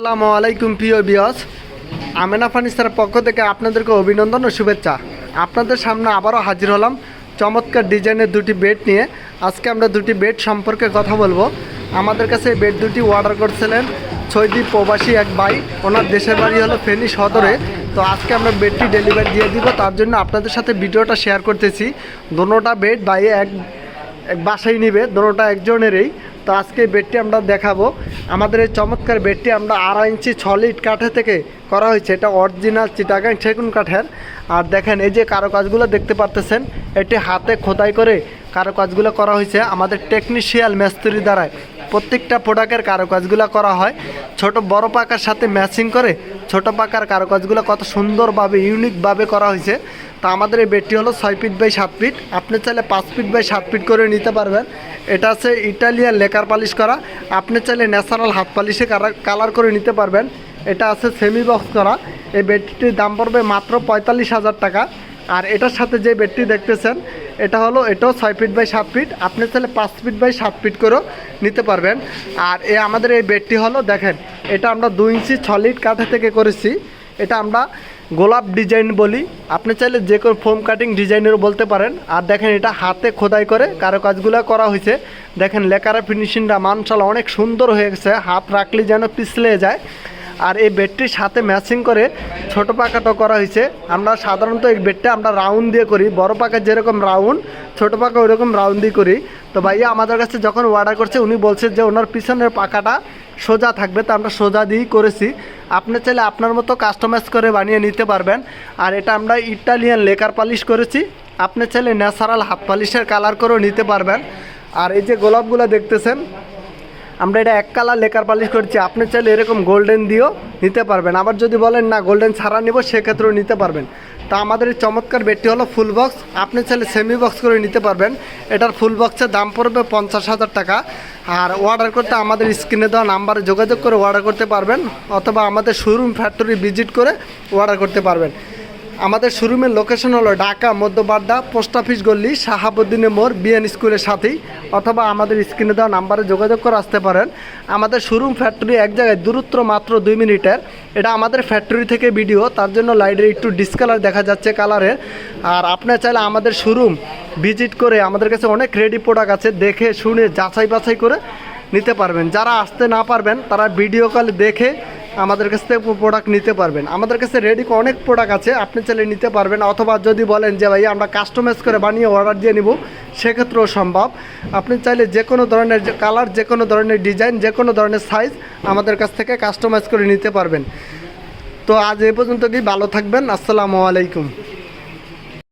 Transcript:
আসসালামু আলাইকুম, প্রিয় বিয়স আমেনা ফার্নিচারের পক্ষ থেকে আপনাদেরকে অভিনন্দন ও শুভেচ্ছা। আপনাদের সামনে আবারও হাজির হলাম চমৎকার ডিজাইনের দুটি বেড নিয়ে। আজকে আমরা দুটি বেড সম্পর্কে কথা বলব। আমাদের কাছে বেড দুটি অর্ডার করছিলেন ছয়দ্বীপ প্রবাসী এক ভাই। ওনার দেশের বাড়ি হলো ফেনী সদরে। তো আজকে আমরা বেডটি ডেলিভারি দিয়ে দিব। তার জন্য আপনাদের সাথে ভিডিওটা শেয়ার করতেছি। দোনোটা বেড বাই এক এক বাসায় নিবে। দোনোটা একজনেরই। তো আজকে বেডটি আমরা দেখাবো। আমাদের এই চমৎকার বেডটি আমরা আড়াই ইঞ্চি ছ লিট কাঠে থেকে করা হয়েছে। এটা অরিজিনাল চিটাগাং সেগুন কাঠের। আর দেখেন, এই যে কারুকাজগুলো দেখতে পারতেছেন, এটি হাতে খোদাই করে কারুকাজগুলো করা হয়েছে। আমাদের টেকনিশিয়াল মিস্ত্রি দ্বারায় প্রত্যেকটা প্রোডাক্টের কারুকাজগুলো করা হয়। ছোট বড় পাকার সাথে ম্যাচিং করে ছোট পাকার কারুকাজগুলো কত সুন্দরভাবে ইউনিকভাবে করা হয়েছে। তা আমাদের এই বেডটি হলো ছয় ফিট বাই সাত ফিট। আপনি চাইলে পাঁচ ফিট বাই সাত ফিট করে নিতে পারবেন। এটা আছে ইটালিয়ান লেকার পালিশ করা। আপনি চাইলে ন্যাচারাল হাত পালিশে কালার করে নিতে পারবেন। এটা আছে সেমি বক্স করা। এই বেডটির দাম পড়বে মাত্র পঁয়তাল্লিশ হাজার টাকা। আর এটার সাথে যে বেডটি দেখতেছেন, এটা হলো, এটাও ছয় ফিট বাই সাত ফিট। আপনি চাইলে পাঁচ ফিট বাই সাত ফিট করেও নিতে পারবেন। আর এ আমাদের এই বেডটি হলো, দেখেন এটা আমরা দুই ইঞ্চি ছ লিট কাঠে থেকে করেছি। এটা আমরা গোলাপ ডিজাইন বলি। আপনি চাইলে যে কোনো ফোম কাটিং ডিজাইনের বলতে পারেন। আর দেখেন এটা হাতে খোদাই করে কারও কাজগুলো করা হয়েছে। দেখেন লেকারা ফিনিশিংটা মানশাল অনেক সুন্দর হয়ে গেছে। হাত রাখলে যেন পিছলে যায়। আর এই বেডটির সাথে ম্যাচিং করে ছোট পাকাটাও করা হয়েছে। আমরা সাধারণত এই বেডটা আমরা রাউন্ড দিয়ে করি। বড় পাকা যেরকম রাউন্ড, ছোট পাকা ওইরকম রাউন্ড দিয়ে করি। তো ভাইয়া আমাদের কাছে যখন অর্ডার করছে, উনি বলছে যে ওনার পিছনের পাকাটা সোজা থাকবে, তো আমরা সোজা দিয়েই করেছি। আপনি চাইলে আপনার মতো কাস্টমাইজ করে বানিয়ে নিতে পারবেন। আর এটা আমরা ইটালিয়ান লেকার পালিশ করেছি। আপনি চাইলে ন্যাচারাল হাত পালিশের কালার করেও নিতে পারবেন। আর এই যে গোলাপগুলো দেখতেছেন আমরা এটা এক কালার লেকার পালিশ করছি। আপনি চাইলে এরকম গোল্ডেন দিয়েও নিতে পারবেন। আবার যদি বলেন না গোল্ডেন ছাড়া নিব, সেক্ষেত্রেও নিতে পারবেন। তা আমাদের এই চমৎকার বেডটি হলো ফুল বক্স আপনি চাইলে সেমি বক্স করে নিতে পারবেন। এটার ফুল বক্সের দাম পড়বে পঞ্চাশ হাজার টাকা। আর অর্ডার করতে আমাদের স্ক্রিনে দেওয়া নাম্বারে যোগাযোগ করে অর্ডার করতে পারবেন। অথবা আমাদের শোরুম ফ্যাক্টরি ভিজিট করে অর্ডার করতে পারবেন। আমাদের শোরুমের লোকেশন হলো ঢাকা, মধ্যবাড্ডা পোস্ট অফিস গল্লি শাহাবুদ্দিনের মোড় বিএন স্কুলের সাথেই। অথবা আমাদের স্ক্রিনে দেওয়া নাম্বারে যোগাযোগ করে আসতে পারেন। আমাদের শোরুম ফ্যাক্টরি এক জায়গায় দূরত্ব মাত্র দুই মিনিটের। এটা আমাদের ফ্যাক্টরি থেকে ভিডিও তার জন্য লাইটের একটু ডিসকালার দেখা যাচ্ছে কালারের আর আপনার চাইলে আমাদের শোরুম ভিজিট করে আমাদের কাছে অনেক রেডি প্রোডাক্ট আছে, দেখে, শুনে যাচাই বাছাই করে নিতে পারবেন। যারা আসতে না পারবেন, তারা ভিডিও কল দেখে আমাদের কাছ থেকে প্রোডাক্ট নিতে পারবেন। আমাদের কাছে রেডি অনেক প্রোডাক্ট আছে, আপনি চাইলে নিতে পারবেন, অথবা যদি বলেন যে ভাই আমরা কাস্টমাইজ করে বানিয়ে অর্ডার দিয়ে নিব, সেক্ষেত্রেও সম্ভব। আপনি চাইলে যে কোনো ধরনের কালার যে কোনো ধরনের ডিজাইন যে কোনো ধরনের সাইজ আমাদের কাছ থেকে কাস্টমাইজ করে নিতে পারবেন। তো আজ এ পর্যন্ত কি ভালো থাকবেন, আসসালামু আলাইকুম।